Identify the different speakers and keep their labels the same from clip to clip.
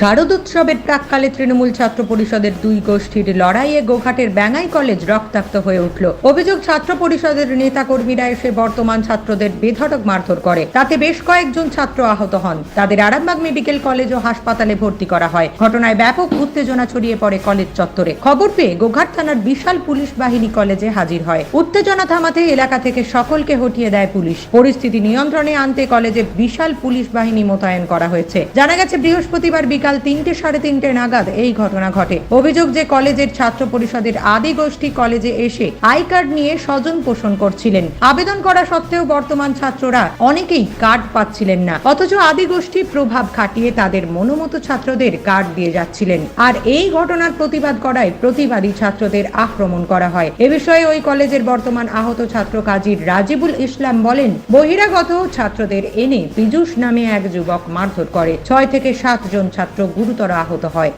Speaker 1: শারদোৎসবের প্রাককালে তৃণমূল ছাত্র পরিষদের দুই গোষ্ঠীর লড়াইয়ে গোঘাটের ব্যাঙ্গাই কলেজ রক্তাক্ত হয়ে উঠল। অভিযোগ, ছাত্র পরিষদের নেতাকর্মীরা এসে বর্তমান ছাত্রদের বেধড়ক মারধর করে। তাতে বেশ কয়েকজন ছাত্র আহত হন। তাদের আরামবাগ মেডিকেল কলেজ ও হাসপাতালে ভর্তি করা হয়। ঘটনায় ব্যাপক উত্তেজনা ছড়িয়ে পড়ে কলেজ চত্বরে। খবর পেয়ে গোঘাট থানার বিশাল পুলিশ বাহিনী কলেজে হাজির হয়। উত্তেজনা থামাতে এলাকা থেকে সকলকে হটিয়ে দেয় পুলিশ। পরিস্থিতি নিয়ন্ত্রণে আনতে কলেজে বিশাল পুলিশ বাহিনী মোতায়েন করা হয়েছে। জানা গেছে, বৃহস্পতিবার বিকাল তিনটে সাড়ে তিনটে নাগাদ এই ঘটনা ঘটে। অভিযোগ যে কলেজের ছাত্র পরিষদের আদি গোষ্ঠী কলেজে এসে আই কার্ড নিয়ে স্বজন পোষণ করছিলেন। আবেদন করা সত্ত্বেও বর্তমান ছাত্ররা অনেকেই কার্ড পাচ্ছিলেন না। অথচ আদি গোষ্ঠী প্রভাব খাটিয়ে তাদের মনোমতো ছাত্রদের কার্ড দিয়ে যাচ্ছিলেন। আর এই ঘটনার প্রতিবাদ করায় প্রতিবাদী ছাত্রদের আক্রমণ করা হয়। এ বিষয়ে ওই কলেজের বর্তমান আহত ছাত্র কাজী রাজিবুল ইসলাম বলেন, বহিরাগত ছাত্রদের এনে পীযুষ নামে এক যুবক মারধর করে। ছয় থেকে সাত জন ছাত্র গুরুতর আহত হয়।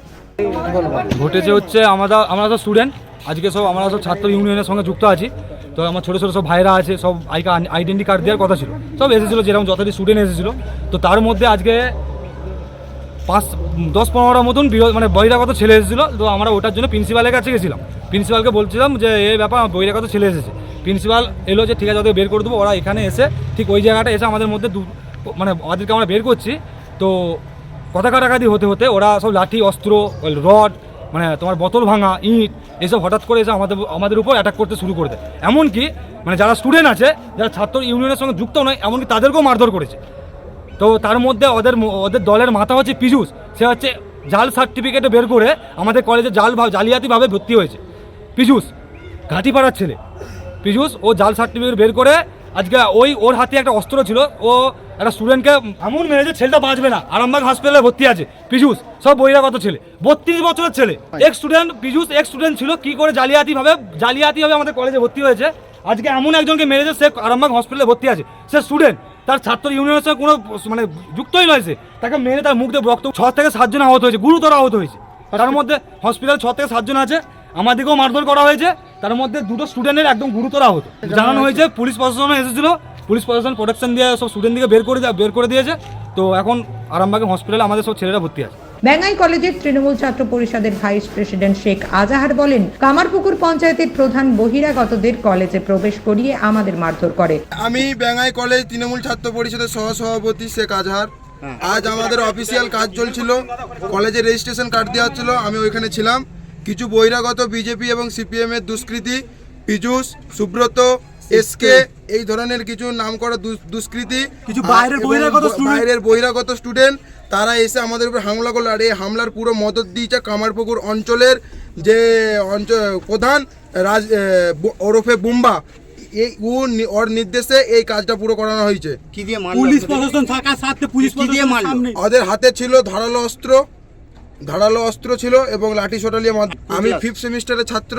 Speaker 2: ঘটেছে হচ্ছে আমরা আমরা সব স্টুডেন্ট আজকে সব আমরা সব ছাত্র ইউনিয়নের সঙ্গে যুক্ত আছি। তো আমার ছোটো ছোটো সব ভাইরা আছে, সব আইডেন্টি কার্ড দেওয়ার কথা ছিল। সব এসেছিল, যেরকম যতটি স্টুডেন্ট এসেছিল। তো তার মধ্যে আজকে পাঁচ, দশ পনেরোটার মতন মানে বহিরাগত ছেলে এসেছিল। তো আমরা ওটার জন্য প্রিন্সিপালের কাছে গেছিলাম। প্রিন্সিপালকে বলছিলাম যে এই ব্যাপার বহিরাগত ছেলে এসেছে। প্রিন্সিপাল এলো যে, ঠিক আছে ওদের বের করে দেবো। ওরা এখানে এসে ঠিক ওই জায়গাটা এসে আমাদের মধ্যে মানে ওদেরকে আমরা বের করছি। তো কথা কাটাকাটি হতে হতে ওরা সব লাঠি, অস্ত্র, রড মানে তোমার বোতল ভাঙা, ইট, এসব হঠাৎ করে এসে আমাদের আমাদের উপর অ্যাটাক করতে শুরু করে দেয়। এমনকি মানে যারা স্টুডেন্ট আছে, যারা ছাত্র ইউনিয়নের সঙ্গে যুক্ত নয়, এমনকি তাদেরকেও মারধর করেছে। তো তার মধ্যে ওদের ওদের দলের মাথা হচ্ছে পীযুষ সে হচ্ছে জাল সার্টিফিকেটে বের করে আমাদের কলেজে জাল ভাব- জালিয়াতিভাবে ভর্তি হয়েছে। পীযুষ ঘাটিপাড়ার ছেলে। পীযুষ ও জাল সার্টিফিকেট বের করে, আজকে ওই, ওর হাতে একটা অস্ত্র ছিল, ও একটা স্টুডেন্টকে এমন মেরেছে ছেলেটা বাঁচবে না। আরামবাগ হসপিটালে ভর্তি আছে। পীযুষ সব বহিরাগত ছেলে। বত্রিশ বছরের ছেলে। এক স্টুডেন্ট পীযুষ এক স্টুডেন্ট ছিল। কি করে জালিয়াতিভাবে জালিয়াতিভাবে আমাদের কলেজে ভর্তি হয়েছে? আজকে এমন একজনকে মেরেছে সে আরামবাগ হসপিটালে ভর্তি আছে। সে স্টুডেন্ট তার ছাত্র ইউনিয়নের সঙ্গে কোনো মানে যুক্তই নয় সে। তাকে মেরে তার মুখ দিয়ে রক্ত ছ থেকে সাতজন আহত হয়েছে গুরুতর আহত হয়েছে। তার মধ্যে হসপিটাল ছ থেকে সাতজন আছে। আমাদেরকেও মারধর করা হয়েছে। তার মধ্যে দুটো স্টুডেন্টের একদম গুরুতর আহত। জানানো হয়েছে পুলিশ প্রশাসনও এসেছিল। পুলিশ প্রশাসন প্রোটেকশন দিয়ে সব স্টুডেন্টদিকে বের করে দেয়া- বের করে দিয়েছে। তো এখন আরামবাগে হসপিটালে আমাদের সব ছেলেরা ভর্তি আছে।
Speaker 1: ব্যাঙ্গাই কলেজের তৃণমূল ছাত্র পরিষদের ভাইস প্রেসিডেন্ট শেখ আজাহার বলেন কামারপুকুর পঞ্চায়েতের প্রধান বহিরাগতদের কলেজে প্রবেশ করিয়ে আমাদের মারধর করে।
Speaker 3: আমি ব্যাঙ্গাই কলেজ তৃণমূল ছাত্র পরিষদের সহসভাপতি শেখ আজহার। আজ আমাদের অফিসিয়াল কাজ চলছিল। কলেজে রেজিস্ট্রেশন কার্ড দেওয়া হচ্ছিল। আমি ওইখানে ছিলাম। কিছু বহিরাগত বিজেপি এবং সিপিএম এর দুষ্কৃতী পীযুষ সুব্রত এসকে এই ধরনের কিছু নাম করা দুষ্কৃতী
Speaker 4: কিছু বাইরের বহিরাগত
Speaker 3: বাইরের বহিরাগত স্টুডেন্ট তারা এসে আমাদের উপর হামলা করল। আর এই হামলার পুরো মদত দিয়েছে কামারপুকুর অঞ্চলের যে অঞ্চল প্রধান রাজ ওরফে বুম্বা। এই ওর নির্দেশে এই কাজটা পুরো করানো হয়েছে।
Speaker 5: কি দিয়ে মারলো?
Speaker 4: পুলিশ প্রশাসন থাকা সাথে পুলিশ
Speaker 5: কি দিয়ে মারলো?
Speaker 3: ওদের হাতে ছিল ধারালো অস্ত্র। ধারালো অস্ত্র ছিল এবং লাঠি সোটালিয়া আমি ফিফথ সেমিস্টারের ছাত্র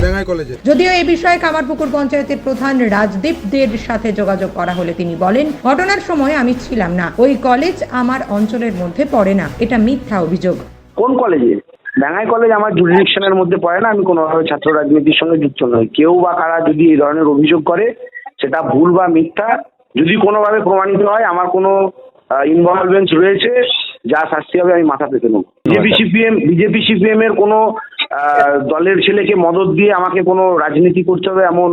Speaker 3: বেঙ্গাই কলেজে।
Speaker 1: যদিও এই বিষয়ে কামারপুকুর পঞ্চায়েতের প্রধান রাজদীপ দের সাথে যোগাযোগ করা হলে তিনি বলেন ঘটনার সময় আমি ছিলাম না। ওই কলেজ আমার অঞ্চলের মধ্যে পড়ে না। এটা মিথ্যা অভিযোগ।
Speaker 6: কোন কলেজে? ব্যাঙ্গাই কলেজ আমার জুরিডিকশনের মধ্যে পড়ে না। আমি কোনোভাবে ছাত্র রাজনীতির সঙ্গে যুক্ত নই। কেউ বা কারা যদি এই ধরনের অভিযোগ করে সেটা ভুল বা মিথ্যা যদি কোনোভাবে প্রমাণিত হয় আমার কোনো ইনভলভমেন্স রয়েছে যা শাস্তি হবে আমি মাথা পেতে নেব। বিজেপি সিপিএম বিজেপি সিপিএম এর কোনো দলের ছেলেকে মদত দিয়ে আমাকে কোনো রাজনীতি করতে হবে এমন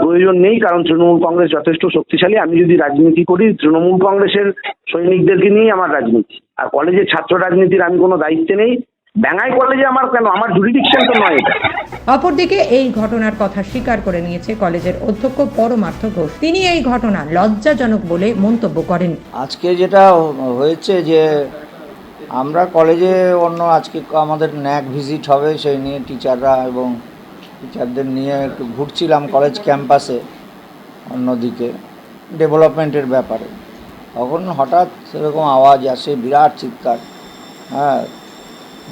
Speaker 6: প্রয়োজন নেই কারণ তৃণমূল কংগ্রেস যথেষ্ট শক্তিশালী। আমি যদি রাজনীতি করি তৃণমূল কংগ্রেসের সৈনিকদেরকে নিয়েই আমার রাজনীতি। আর কলেজের ছাত্র রাজনীতির আমি কোনো দায়িত্বে নেই। ব্যাঙ্গাই কলেজে আমার কেন? আমার জুরিডিকশন তো নয় এটা।
Speaker 1: অপরদিকে এই ঘটনার কথা স্বীকার করে নিয়েছে কলেজের অধ্যক্ষ পরমার্থ ঘোষ। তিনি এই ঘটনা লজ্জাজনক বলে মন্তব্য করেন।
Speaker 7: আজকে যেটা হয়েছে যে আমরা কলেজে অন্য আজকে আমাদের ন্যাক ভিজিট হবে, সেই নিয়ে টিচাররা এবং টিচারদের নিয়ে একটু ঘুরছিলাম কলেজ ক্যাম্পাসে অন্যদিকে, ডেভেলপমেন্টের ব্যাপারে। তখন হঠাৎ সেরকম আওয়াজ আসে, বিরাট চিৎকার। হ্যাঁ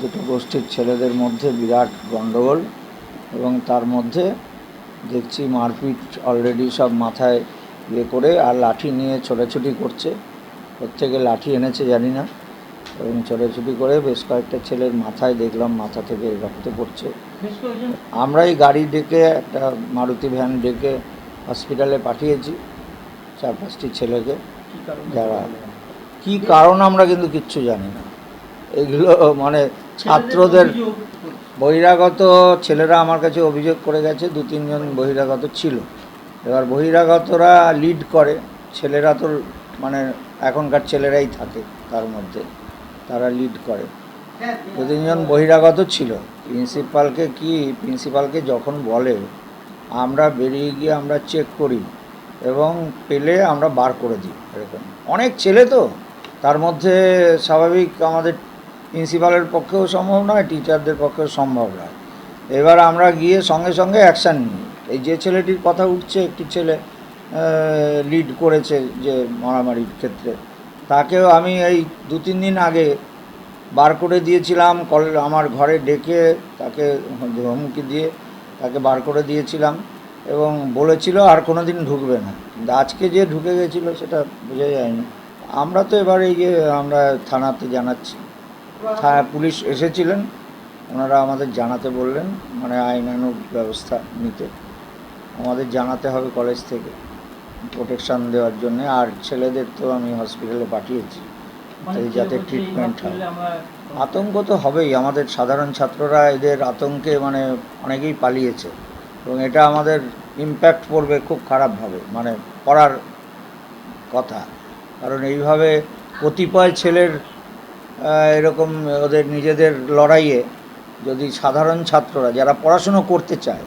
Speaker 7: দুটো গোষ্ঠীর ছেলেদের মধ্যে বিরাট গণ্ডগোল এবং তার মধ্যে দেখছি মারপিট অলরেডি সব মাথায় ইয়ে করে আর লাঠি নিয়ে ছোটাছুটি করছে। প্রত্যেকে লাঠি এনেছে জানি না। এবং ছোটাছুটি করে বেশ কয়েকটা ছেলের মাথায় দেখলাম মাথা থেকে রক্ত পড়ছে। আমরা এই গাড়ি ডেকে একটা মারুতি ভ্যান ডেকে হসপিটালে পাঠিয়েছি চার পাঁচটি ছেলেকে যারা কী কারণ আমরা কিন্তু কিচ্ছু জানি না। এগুলো মানে ছাত্রদের বহিরাগত ছেলেরা আমার কাছে অভিযোগ করে গেছে দু তিনজন বহিরাগত ছিল। এবার বহিরাগতরা লিড করে ছেলেরা তো মানে এখনকার ছেলেরাই থাকে তার মধ্যে। তারা লিড করে। দু তিনজন বহিরাগত ছিল প্রিন্সিপালকে কি প্রিন্সিপালকে যখন বলে আমরা বেরিয়ে গিয়ে আমরা চেক করি এবং পেলে আমরা বার করে দিই এরকম। অনেক ছেলে তো তার মধ্যে স্বাভাবিক আমাদের প্রিন্সিপালের পক্ষেও সম্ভব নয় টিচারদের পক্ষেও সম্ভব নয়। এবার আমরা গিয়ে সঙ্গে সঙ্গে অ্যাকশান নিই। এই যে ছেলেটির কথা উঠছে একটি ছেলে লিড করেছে যে মারামারির ক্ষেত্রে। তাকেও আমি এই দু তিন দিন আগে বার করে দিয়েছিলাম, কল আমার ঘরে ডেকে তাকে ধমকি দিয়ে তাকে বার করে দিয়েছিলাম এবং বলেছিল আর কোনো দিন ঢুকবে না। আজকে যে ঢুকে গেছিল সেটা বোঝা যায়নি। আমরা তো এবার এই যে আমরা থানাতে জানাচ্ছি। পুলিশ এসেছিলেন, ওনারা আমাদের জানাতে বললেন মানে আইনানুগ ব্যবস্থা নিতে। আমাদের জানাতে হবে কলেজ থেকে। প্রোটেকশন দেওয়ার জন্য আর ছেলেদের তো আমি হসপিটালে পাঠিয়েছি। এই যাতে ট্রিটমেন্ট হয়। আতঙ্ক তো হবেই। আমাদের সাধারণ ছাত্ররা এদের আতঙ্কে মানে অনেকেই পালিয়েছে। এবং এটা আমাদের ইম্প্যাক্ট পড়বে খুব খারাপভাবে মানে পড়ার কথা। কারণ এইভাবে কতিপয় ছেলের এরকম ওদের নিজেদের লড়াইয়ে যদি সাধারণ ছাত্ররা যারা পড়াশুনো করতে চায়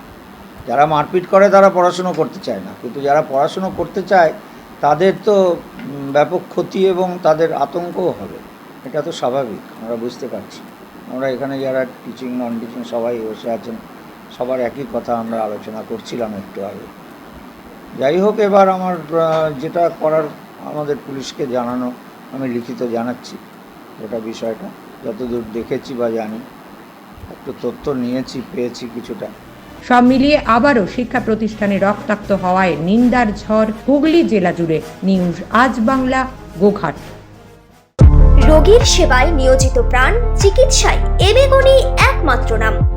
Speaker 7: যারা মারপিট করে তারা পড়াশুনো করতে চায় না। কিন্তু যারা পড়াশুনো করতে চায়, তাদের তো ব্যাপক ক্ষতি এবং তাদের আতঙ্কও হবে। এটা তো স্বাভাবিক, আমরা বুঝতে পারছি। আমরা এখানে যারা টিচিং নন টিচিং সবাই বসে আছেন, সবার একই কথা আমরা আলোচনা করছিলাম একটু আগে। যাই হোক, এবার আমার যেটা করার আমাদের পুলিশকে জানানো, আমি লিখিত জানাচ্ছি গোটা বিষয়টা। যতদূর দেখেছি বা জানি, একটু তথ্য নিয়েছি, পেয়েছি কিছুটা।
Speaker 1: সব মিলিয়ে আবারও শিক্ষা প্রতিষ্ঠানে রক্তাক্ত হওয়ায় নিন্দার ঝড় হুগলি জেলা জুড়ে। নিউজ আজ বাংলা, গোঘাট।
Speaker 4: রোগীর সেবায় নিয়োজিত প্রাণ, চিকিৎসায় এবেগুনি একমাত্র নাম।